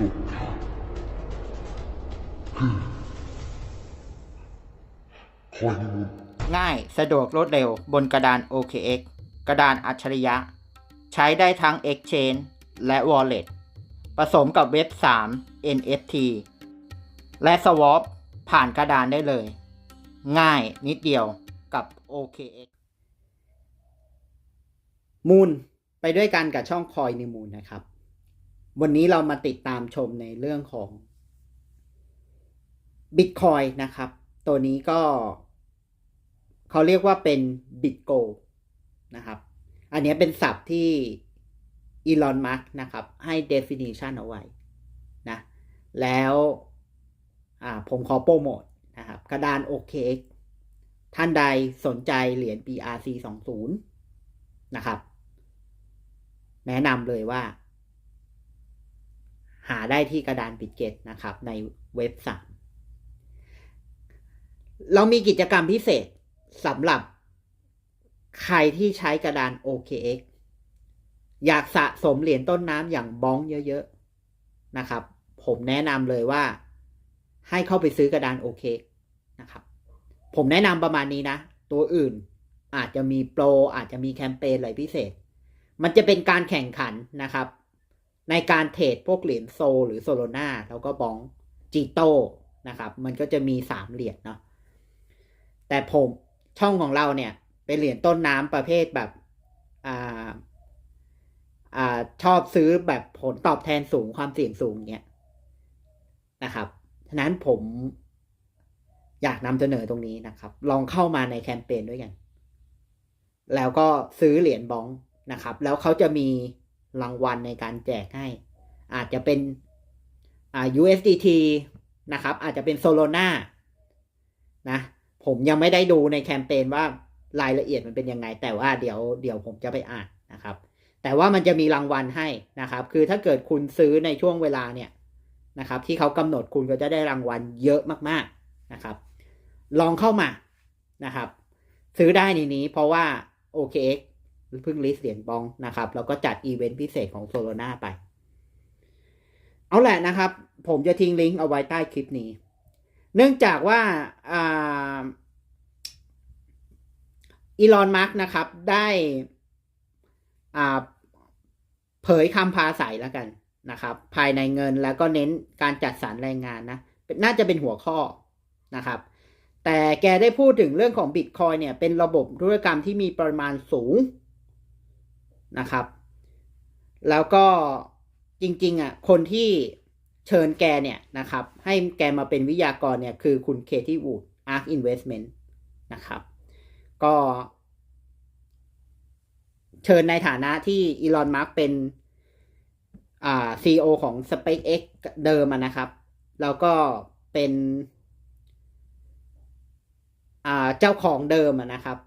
สุดท้ายคือคอยมูลง่ายสะดวกรวดเร็วบนกระดาน OKX กระดานอัจฉริยะ ใช้ได้ทั้ง Exchange และ Wallet ผสมกับเว็บ 3 NFT และ Swap ผ่านกระดานได้เลย ง่ายนิดเดียวกับ OKX มูลไปด้วยกันกับช่องคอยในมูลนะครับ วันนี้เรามาติดตามชมในเรื่องของ Bitcoin นะครับ ตัวนี้ก็เขาเรียกว่าเป็น Bitgo นะครับ อันนี้เป็นศัพท์ที่อีลอนมัสนะครับ ให้ definition เอาไว้นะ แล้วผมขอโปรโมทนะครับ กระดาน OKX ท่านใดสนใจเหรียญ BRC 20นะครับ แนะนำเลยว่า หาได้ที่กระดานบิตเกตนะครับในเว็บ3เรามีกิจกรรมพิเศษสำหรับใครที่ใช้กระดาน OKX อยากสะสมเหรียญต้นน้ำอย่างบ้องเยอะๆนะครับ ผมแนะนำเลยว่าให้เข้าไปซื้อกระดาน OKX นะครับ ผมแนะนำประมาณนี้นะ ตัวอื่นอาจจะมีโปรอาจจะมีแคมเปญอะไรพิเศษ มันจะเป็นการแข่งขันนะครับ ในการเทรดพวกเหรียญโซลหรือโซโลนาแล้วก็บองจีโตนะครับ มันก็จะมีสามเหรียญเนาะแต่ผมช่องของเราเนี่ย เป็นเหรียญต้นน้ำประเภทแบบอ่าอ่าชอบซื้อแบบผลตอบแทนสูงความเสี่ยงสูงเนี่ยนะครับฉะนั้นผมอยากนำเสนอตรงนี้นะครับ ลองเข้ามาในแคมเปญด้วยกัน แล้วก็ซื้อเหรียญบองนะครับ แล้วเขาจะมี รางวัลในการแจกให้ อาจจะเป็นอ่า USDT นะครับ อาจจะเป็นโซโลนานะ ผมยังไม่ได้ดูในแคมเปญว่ารายละเอียดมันเป็นยังไง แต่ว่าเดี๋ยวเดี๋ยวผมจะไปอ่านนะครับ แต่ว่ามันจะมีรางวัลให้นะครับ คือถ้าเกิดคุณซื้อในช่วงเวลาเนี่ยนะครับ ที่เขากำหนดคุณก็จะได้รางวัลเยอะมากๆนะครับ ลองเข้ามานะครับ ซื้อได้ในนี้เพราะว่า OKX เพิ่งลิสเหรียญบองนะครับ แล้วก็จัดอีเวนต์พิเศษของโซโลนาไป เอาแหละนะครับ ผมจะทิ้งลิงก์เอาไว้ใต้คลิปนี้ เนื่องจากว่าอีลอนมาร์กนะครับ ได้เผยคำพาใสแล้วกันนะครับ ภายในเงินแล้วก็เน้นการจัดสรรแรงงานนะ น่าจะเป็นหัวข้อนะครับ แต่แกได้พูดถึงเรื่องของบิตคอยเนี่ย เป็นระบบธุรกรรมที่มีปริมาณสูง นะครับ แล้วก็จริงๆอะคนที่เชิญแกเนี่ยนะครับ ให้แกมาเป็นวิทยากรเนี่ยคือคุณเคที่วูด Ark Investment นต์นะครับ ก็เชิญในฐานะที่อีลอนมาร์กเป็นอ่า CEO ของ SpaceX เดิมนะครับ แล้วก็เป็นอ่าเจ้าของเดิมนะครับ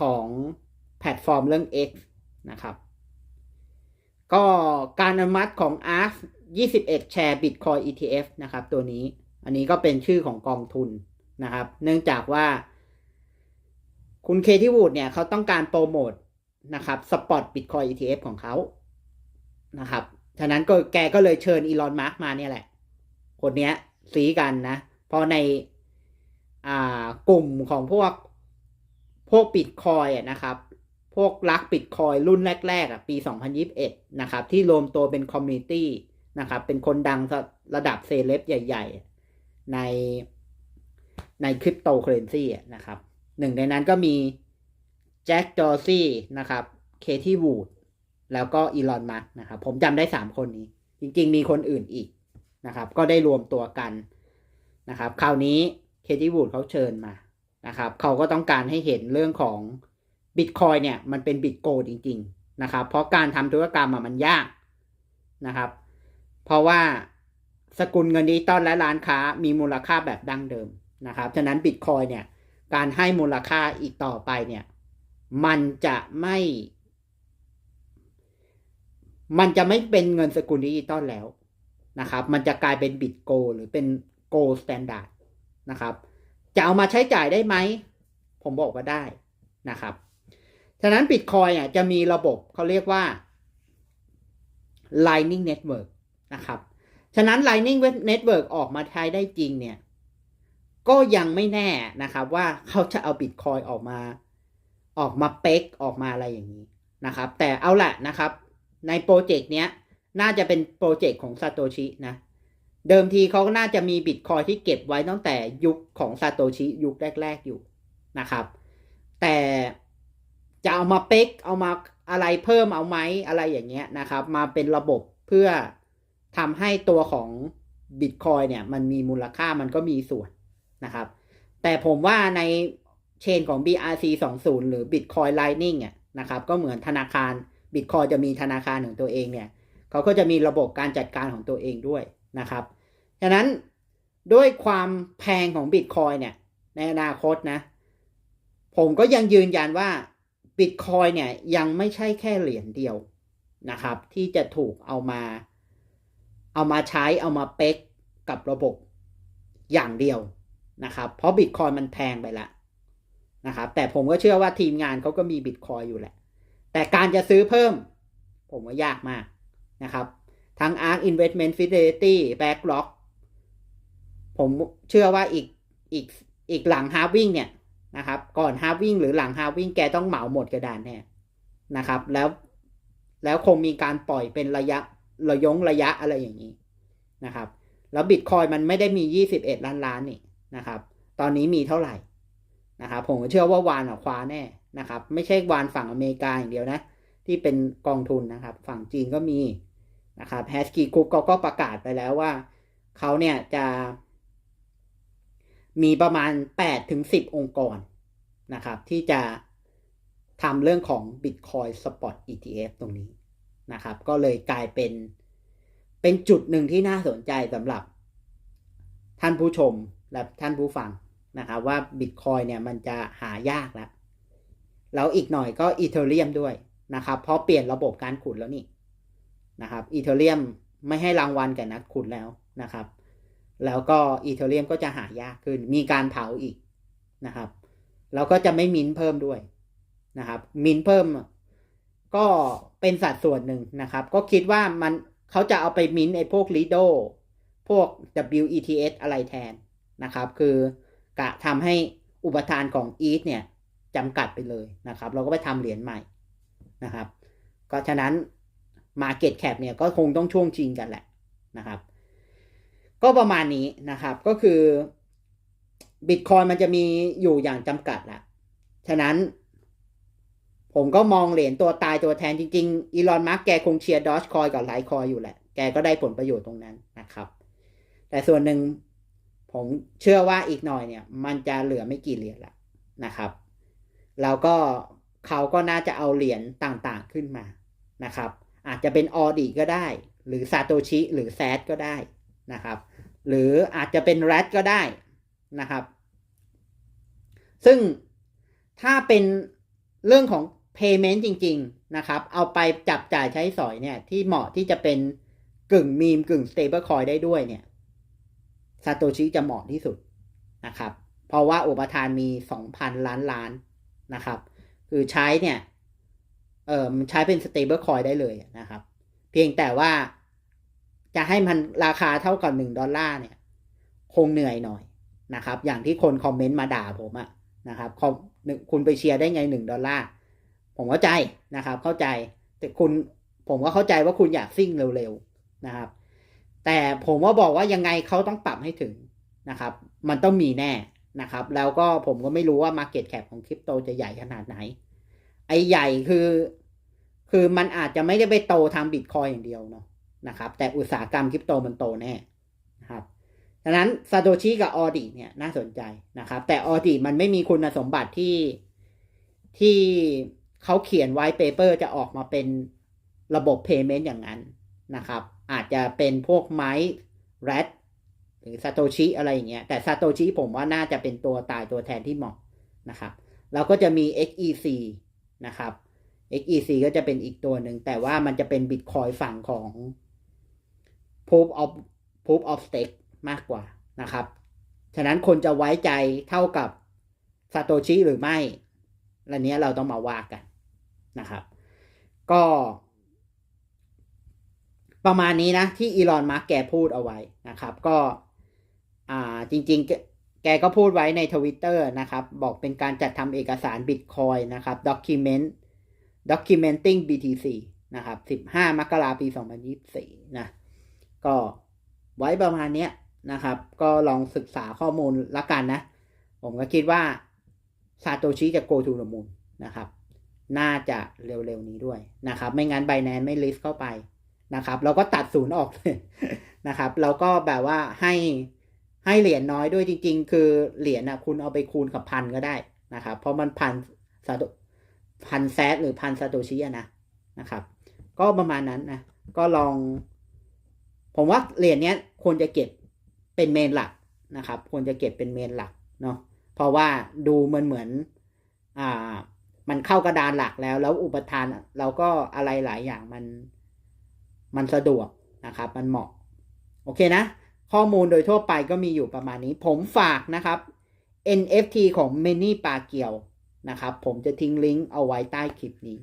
ของแพลตฟอร์มเรื่อง X นะครับ ก็การอนุมัติของ ARK 21แชร์ Bitcoin ETF นะครับ ตัวนี้ อันนี้ก็เป็นชื่อของกองทุนนะครับ เนื่องจากว่าคุณเคที่วูดเนี่ยเขาต้องการโปรโมทนะครับสปอต Bitcoin ETF ของเขานะครับ ฉะนั้นก็แกก็เลยเชิญอีลอนมาร์กมาเนี่ยแหละ คนเนี้ยสีกันนะเพราะในอ่ากลุ่มของพวกพวกบิตคอยนะครับ พวกรักบิตคอยรุ่นแรกๆอะปี 2021 นะครับ ที่รวมตัวเป็นคอมมิตี้นะครับ เป็นคนดังระดับเซเลบใหญ่ ๆ ในในคริปโตเคอเรนซีนะครับ หนึ่งในนั้นก็มีแจ็คจอร์ซี่นะครับเคที่วูดแล้วก็อีลอนมัสนะครับ ผมจำได้สามคนนี้ จริงๆ มีคนอื่นอีกนะครับ ก็ได้รวมตัวกันนะครับ คราวนี้เคที่วูดเขาเชิญมานะครับ เขาก็ต้องการให้เห็นเรื่องของ บิตคอยเนี่ยมันเป็นบิตโกจริง ๆ นะครับ เพราะการทำธุรกรรมมันยากนะครับ เพราะว่าสกุลเงินดิจิตอลและร้านค้ามีมูลค่าแบบดั้งเดิมนะครับ ฉะนั้นบิตคอยเนี่ยการให้มูลค่าอีกต่อไปเนี่ยมันจะไม่ มันจะไม่เป็นเงินสกุลดิจิตอลแล้วนะครับ มันจะกลายเป็นบิตโกหรือเป็นโกลสแตนดาร์ดนะครับ จะเอามาใช้จ่ายได้ไหม ผมบอกว่าได้นะครับ ฉะนั้นบิตคอยอะจะมีระบบเขาเรียกว่า Lightning Network นะครับ ฉะนั้น Lightning Network ออกมาใช้ได้จริงเนี่ย ก็ยังไม่แน่นะครับว่าเขาจะเอาบิตคอยออกมา ออกมาเป๊กออกมาอะไรอย่างนี้นะครับ แต่เอาละนะครับ ในโปรเจกต์เนี้ย น่าจะเป็นโปรเจกต์ของซาโตชินะ เดิมทีเขาก็น่าจะมีบิตคอยที่เก็บไว้ตั้งแต่ยุคของซาโตชิยุคแรก ๆอยู่นะครับ แต่ จะเอามาเป๊กเอามาอะไรเพิ่มเอาไหมอะไรอย่างเงี้ยนะครับ มาเป็นระบบเพื่อทำให้ตัวของบิตคอยเนี่ย มันมีมูลค่ามันก็มีส่วนนะครับ แต่ผมว่าในเชนของ BRC 20 หรือ Bitcoin Lightning อะนะครับ ก็เหมือนธนาคาร Bitcoin จะมีธนาคารของตัวเองเนี่ยเขาก็จะมีระบบการจัดการของตัวเองด้วยนะครับฉะนั้นด้วยความแพงของ Bitcoin เนี่ย ในอนาคตนะ ผมก็ยังยืนยันว่า Bitcoin เนี่ยยังไม่ใช่แค่เหรียญเดียวนะครับ ที่จะถูกเอามา เอามาใช้เอามาเป๊กกับระบบอย่างเดียวนะครับ เพราะ Bitcoin มันแพงไปละนะครับ แต่ผมก็เชื่อว่าทีมงานเขาก็มี Bitcoin อยู่แหละ แต่การจะซื้อเพิ่ม ผมว่ายากมากนะครับ ทั้ง ARK Investment Fidelity BlackRock ผมเชื่อว่าอีกอีกอีกหลังฮาร์วิ่งเนี่ย นะครับ ก่อนฮาวิ่งหรือหลังฮาวิ่งแกต้องเหมาหมดกระดานแน่นะครับ แล้วแล้วคงมีการปล่อยเป็นระยะระยงระยะอะไรอย่างนี้นะครับ แล้วบิตคอยมันไม่ได้มี 21 ล้านล้านนี่นะครับ ตอนนี้มีเท่าไหร่นะครับ ผมเชื่อว่าวานคว้าแน่นะครับ ไม่ใช่วานฝั่งอเมริกาอย่างเดียวนะ ที่เป็นกองทุนนะครับ ฝั่งจีนก็มีนะครับแฮสกี้คุกก็ก็ประกาศไปแล้วว่าเขาเนี่ยจะ มีประมาณ8ถึง10องค์กรนะครับ ที่จะทำเรื่องของ Bitcoin Spot ETF ตรงนี้นะครับ ก็เลยกลายเป็นเป็นจุดหนึ่งที่น่าสนใจสำหรับท่านผู้ชมและท่านผู้ฟังนะครับว่า Bitcoin เนี่ยมันจะหายากแล้ว แล้วอีกหน่อยก็อีเทเรียมด้วยนะครับ เพราะเปลี่ยนระบบการขุดแล้วนี่นะครับอีเทเรียมไม่ให้รางวัลกับนักขุดแล้วนะครับ แล้วก็อีเทเรียมก็จะหายากขึ้น มีการเผาอีกนะครับ แล้วก็จะไม่มินเพิ่มด้วยนะครับ มินเพิ่มก็เป็นสัดส่วนหนึ่งนะครับ ก็คิดว่ามันเขาจะเอาไปมินไอ้พวก Lido พวก WETS อะไรแทนนะครับ คือกะทำให้อุปทานของ ETH เนี่ยจำกัดไปเลยนะครับ เราก็ไปทำเหรียญใหม่นะครับ ก็ฉะนั้น Market Cap เนี่ยก็คงต้องช่วงชิงกันแหละนะครับ ก็ประมาณนี้นะครับก็คือ Bitcoin มันจะมีอยู่อย่างจำกัดแหละฉะนั้นผมก็มองเหรียญตัวตายตัวแทนจริงๆอีลอนมาร์กแกคงเชียร์ดอชคอยกับไลท์คอยอยู่แหละ แกก็ได้ผลประโยชน์ตรงนั้นนะครับ แต่ส่วนหนึ่งผมเชื่อว่าอีกหน่อยเนี่ย มันจะเหลือไม่กี่เหรียญละนะครับ แล้วก็เขาก็น่าจะเอาเหรียญต่างๆขึ้นมานะครับ อาจจะเป็นออดีก็ได้ หรือซาโตชิหรือแซดก็ได้ นะครับ หรืออาจจะเป็นแรดก็ได้นะครับ ซึ่งถ้าเป็นเรื่องของ payment จริง ๆ นะครับ เอาไปจับจ่ายใช้สอยเนี่ย ที่เหมาะที่จะเป็นกึ่งมีมกึ่ง stable coin ได้ด้วยเนี่ยซาโตชิจะเหมาะที่สุดนะครับ เพราะว่าอุปทานมี 2,000 ล้านล้านนะครับ คือใช้เนี่ย เออมันใช้เป็น stable coin ได้เลยนะครับ เพียงแต่ว่า จะให้มันราคาเท่ากับหนึ่งดอลลาร์เนี่ย คงเหนื่อยหน่อยนะครับ อย่างที่คนคอมเมนต์มาด่าผมอะนะครับคุณไปเชียร์ได้ไงหนึ่งดอลลาร์ผมเข้าใจนะครับ เข้าใจแต่คุณผมก็เข้าใจว่าคุณอยากซิ่งเร็วๆนะครับ แต่ผมว่าบอกว่ายังไงเขาต้องปรับให้ถึงนะครับ มันต้องมีแน่นะครับ แล้วก็ผมก็ไม่รู้ว่า Market Cap ของคริปโตจะใหญ่ขนาดไหน ไอ้ใหญ่คือ คือมันอาจจะไม่ได้ไปโตทางบิตคอยอย่างเดียวเนาะ นะครับ แต่อุตสาหกรรมคริปโตมันโตแน่นะครับดังนั้นซาโตชิกับออดีเนี่ยน่าสนใจนะครับ แต่ออดีมันไม่มีคุณสมบัติที่ที่เขาเขียนไว้เปเปอร์จะออกมาเป็นระบบ Payment อย่างนั้นนะครับ อาจจะเป็นพวกไม้แรดหรือซาโตชิอะไรอย่างเงี้ยแต่ซาโตชิผมว่าน่าจะเป็นตัวตายตัวแทนที่เหมาะนะครับแล้วก็จะมี XEC นะครับ XEC ก็จะเป็นอีกตัวหนึ่ง แต่ว่ามันจะเป็น Bitcoin ฝั่งของ Proof of Proof of Stake มากกว่านะครับ ฉะนั้นคนจะไว้ใจเท่ากับซาโตชิหรือไม่อันนี้เราต้องมาว่ากันนะครับ ก็ ประมาณนี้นะที่อีลอนมาร์กแกพูดเอาไว้นะครับ ก็อ่าจริงๆ แกก็พูดไว้ในทวิตเตอร์นะครับ บอกเป็นการจัดทำเอกสาร Bitcoin นะครับ document documenting BTC นะครับ 15 มกราปี 2024 นะ ก็ไว้ประมาณเนี้ยนะครับ ก็ลองศึกษาข้อมูลละกันนะ ผมก็คิดว่าซาโตชิจะ go to the moon นะครับ น่าจะเร็วๆนี้ด้วยนะครับ ไม่งั้น b บ n a n c e ไม่ลิสต์เข้าไปนะครับ เราก็ตัดศูนย์ออกเลยนะครับ เราก็แบบว่าให้ให้เหรียญน้อยด้วยจริง ๆ คือเหรียญนะคุณเอาไปคูณกับพันก็ได้นะครับ เพราะมันพันซาโตพันแซดหรือพันซาโตชิอะนะนะครับ ก็ประมาณนั้นนะ ก็ลอง ผมว่าเหรียญนี้ควรจะเก็บเป็นเมนหลักนะครับ ควรจะเก็บเป็นเมนหลักเนาะเพราะว่าดูมันเหมือนอ่ามันเข้ากระดานหลักแล้ว แล้วอุปทานเราก็อะไรหลายอย่างมันมันสะดวกนะครับ มันเหมาะ โอเคนะ ข้อมูลโดยทั่วไปก็มีอยู่ประมาณนี้ ผมฝากนะครับ NFT ของ m a n y ปาเกียวนะครับ ผมจะทิ้งลิงก์เอาไว้ใต้คลิปนี้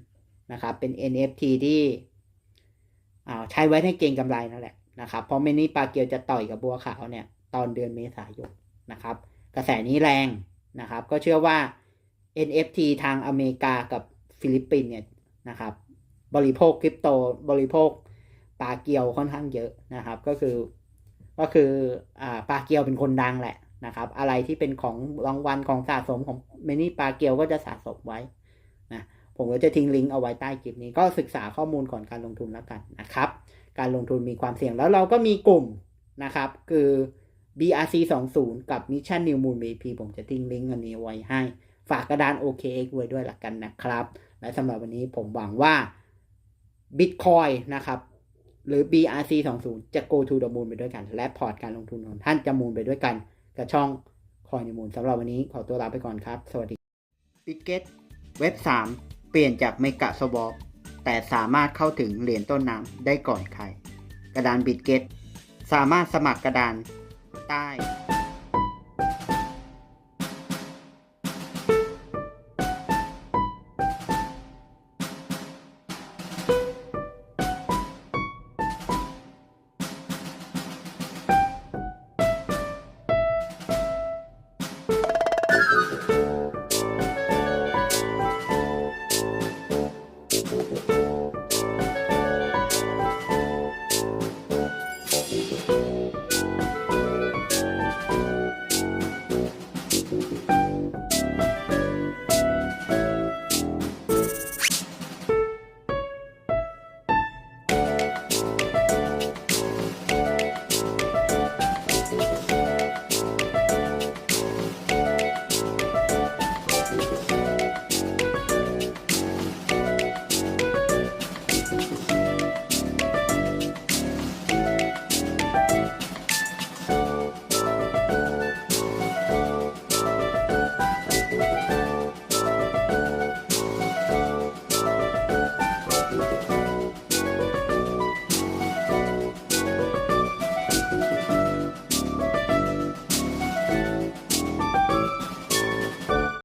นะครับ เป็น NFT ที่อ่าใช้ไว้ให้เก็งกำไรนั่นแหละ นะครับเพราะ m a n y ปาเกียวจะต่อยกับบัวขาวเนี่ยตอนเดือนเมษายนนะครับ กระแสนี้แรงนะครับ ก็เชื่อว่า NFT ทางอเมริกากับฟิลิปปินเนี่ยนะครับ บริโภคคริปโตบริโภคปลาเกียวค่อนข้างเยอะนะครับ ก็คือก็คืออ่าปลาเกียวเป็นคนดังแหละนะครับ อะไรที่เป็นของรางวัลของสะสมของเมนี่ปลาเกียวก็จะสะสมไว้นะผมก็จะทิ้งลิงก์เอาไว้ใต้คลิปนี้ก็ศึกษาข้อมูลก่อนการลงทุนแล้วกันนะครับ การลงทุนมีความเสี่ยง แล้วเราก็มีกลุ่มนะครับ คือ BRC 20กับ Mission New Moon BP ผมจะทิ้งลิงก์อันนี้ไว้ให้ ฝากกระดาน OKX ไว้ด้วยละกันนะครับ และสำหรับวันนี้ผมหวังว่า Bitcoin นะครับ หรือ BRC 20จะ go to the moon ไปด้วยกัน และพอร์ตการลงทุนของท่านจะมูนไปด้วยกัน กับช่อง Coin the Moon สำหรับวันนี้ขอตัวลาไปก่อนครับ สวัสดี Bitget เว็บ 3 เปลี่ยนจากเมกะสวอป แต่สามารถเข้าถึงเหรียญต้นน้ำได้ก่อนใคร กระดานบิดเกตสามารถสมัครกระดานใต้